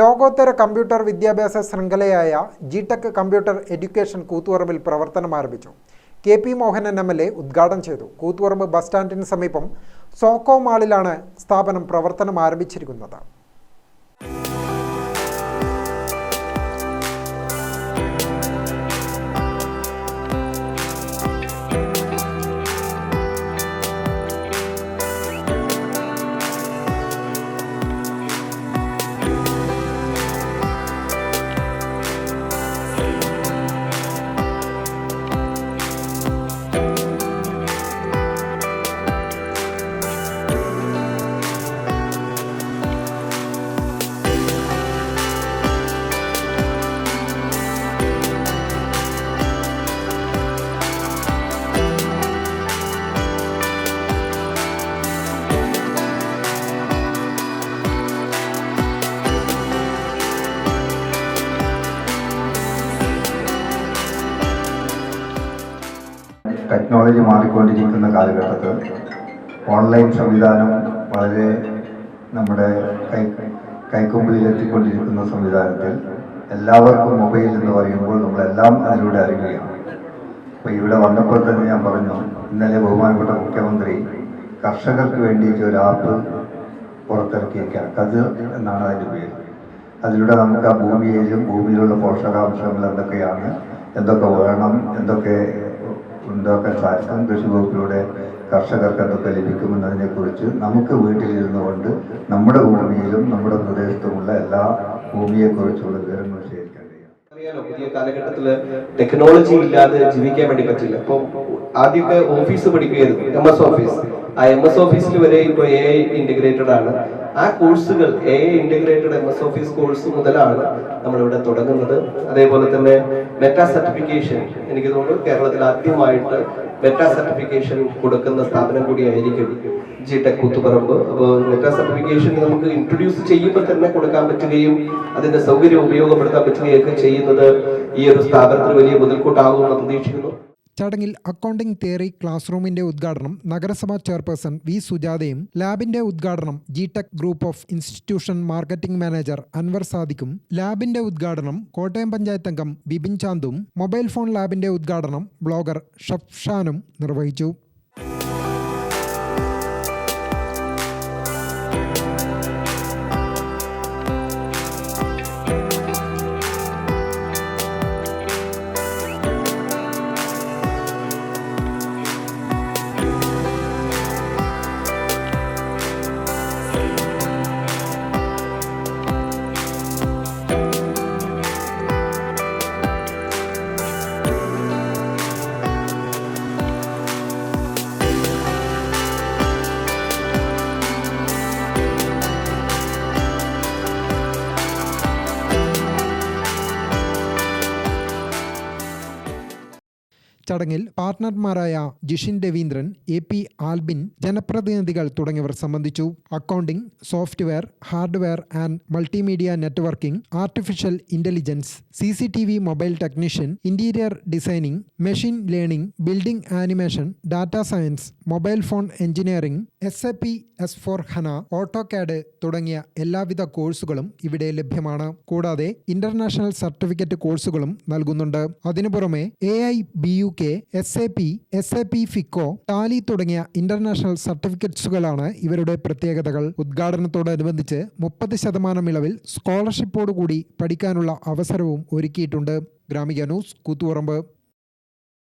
ലോകോത്തര കമ്പ്യൂട്ടർ വിദ്യാഭ്യാസ ശൃംഖലയായ ജി ടെക് കമ്പ്യൂട്ടർ എഡ്യൂക്കേഷൻ കൂത്തുപറമ്പിൽ പ്രവർത്തനം ആരംഭിച്ചു. K P Mohanan M L A ഉദ്ഘാടനം ചെയ്തു. കൂത്തുപറമ്പ് ബസ് സ്റ്റാൻഡിന് സമീപം സോക്കോ മാളിലാണ് സ്ഥാപനം പ്രവർത്തനം ആരംഭിച്ചിരിക്കുന്നത്. ടെക്നോളജി മാറിക്കൊണ്ടിരിക്കുന്ന കാലഘട്ടത്തിൽ ഓൺലൈൻ സംവിധാനം വളരെ നമ്മുടെ കൈ കൈക്കൊമ്പിൽ എത്തിക്കൊണ്ടിരിക്കുന്ന സംവിധാനത്തിൽ എല്ലാവർക്കും മൊബൈൽ എന്ന് പറയുമ്പോൾ നമ്മളെല്ലാം അതിലൂടെ അറിയുകയാണ്. അപ്പോൾ ഇവിടെ വന്നപ്പോൾ തന്നെ ഞാൻ പറഞ്ഞു ഇന്നലെ ബഹുമാനപ്പെട്ട മുഖ്യമന്ത്രി കർഷകർക്ക് വേണ്ടിയിട്ട് ഒരു ആപ്പ് പുറത്തിറക്കിയേക്കാം കത് എന്നാണ് അതിന്റെ പേര്. അതിലൂടെ നമുക്ക് ആ ഭൂമിയിലും ഭൂമിയിലുള്ള പോഷകാംശങ്ങൾ എന്തൊക്കെയാണ് എന്തൊക്കെ വേണം എന്തൊക്കെ ഉണ്ടാക്കാൻ സാധിക്കും കൃഷി വകുപ്പിലൂടെ കർഷകർക്ക് എന്തൊക്കെ ലഭിക്കുമെന്നതിനെ കുറിച്ച് നമുക്ക് വീട്ടിലിരുന്നു കൊണ്ട് നമ്മുടെ ഭൂമിയിലും നമ്മുടെ പ്രദേശത്തുമുള്ള എല്ലാ ഭൂമിയെക്കുറിച്ചുള്ള വിവരങ്ങൾ ശേഖരിക്കാൻ അറിയാലോ പുതിയ കാലഘട്ടത്തിൽ ടെക്നോളജി ഇല്ലാതെ ജീവിക്കാൻ വേണ്ടി പറ്റില്ല. ഇപ്പൊ ആദ്യമൊക്കെ ഓഫീസ് പഠിക്കുകയായിരുന്നു എം എസ് ഓഫീസ് ആ എം എസ് ഓഫീസിൽ വരെ ഇപ്പൊ എ ഐ ആണ്. ആ കോഴ്സുകൾ A integrated M S office course മുതലാണ് നമ്മളിവിടെ തുടങ്ങുന്നത്. അതേപോലെ തന്നെ മെറ്റാ സർട്ടിഫിക്കേഷൻ എനിക്ക് തോന്നുന്നു കേരളത്തിൽ ആദ്യമായിട്ട് മെറ്റാ സർട്ടിഫിക്കേഷൻ കൊടുക്കുന്ന സ്ഥാപനം കൂടിയായിരിക്കും ജി ടെക് കൂത്തുപറമ്പ്. അപ്പോൾ മെറ്റാ സർട്ടിഫിക്കേഷൻ നമുക്ക് ഇൻട്രൊഡ്യൂസ് ചെയ്യുമ്പോൾ തന്നെ കൊടുക്കാൻ പറ്റുകയും അതിന്റെ സൗകര്യം ഉപയോഗപ്പെടുത്താൻ പറ്റുകയൊക്കെ ചെയ്യുന്നത് ഈ ഒരു സ്ഥാപനത്തിന് വലിയ മുതൽക്കൂട്ടാകുമെന്ന് പ്രതീക്ഷിക്കുന്നു. ചടങ്ങിൽ അക്കൗണ്ടിംഗ് തിയറി ക്ലാസ് റൂമിന്റെ ഉദ്ഘാടനം നഗരസഭാ ചെയർപേഴ്സൺ വി സുജാതയും ലാബിന്റെ ഉദ്ഘാടനം G tech group of institution marketing manager Anwar സാദിക്കും ലാബിന്റെ ഉദ്ഘാടനം കോട്ടയം പഞ്ചായത്ത് അംഗം ബിബിൻ ചാന്തും മൊബൈൽ ഫോൺ ലാബിന്റെ ഉദ്ഘാടനം ബ്ലോഗർ ഷഫ്ഷാനും നിർവഹിച്ചു. ചടങ്ങിൽ പാർട്ട്ണർമാരായ ജിഷിൻ രവീന്ദ്രൻ എ പി ആൽബിൻ ജനപ്രതിനിധികൾ തുടങ്ങിയവർ സംബന്ധിച്ചു. Accounting software hardware and multimedia networking artificial intelligence C C T V mobile technician interior designing machine learning building animation data science mobile phone engineering S A P S four HANA AutoCAD തുടങ്ങിയ എല്ലാവിധ കോഴ്സുകളും ഇവിടെ ലഭ്യമാണ്. കൂടാതെ international certificate കോഴ്സുകളും നൽകുന്നുണ്ട്. അതിനു പുറമെ A I B U K S A P S A P FICO Tally തുടങ്ങിയ ഇന്റർനാഷണൽ സർട്ടിഫിക്കറ്റ്സുകളാണ് ഇവരുടെ പ്രത്യേകതകൾ. ഉദ്ഘാടനത്തോടനുബന്ധിച്ച് മുപ്പത് ശതമാനം ഇളവിൽ സ്കോളർഷിപ്പോടുകൂടി പഠിക്കാനുള്ള അവസരവും ഒരുക്കിയിട്ടുണ്ട്. ഗ്രാമിക ന്യൂസ് കൂത്തുപറമ്പ്.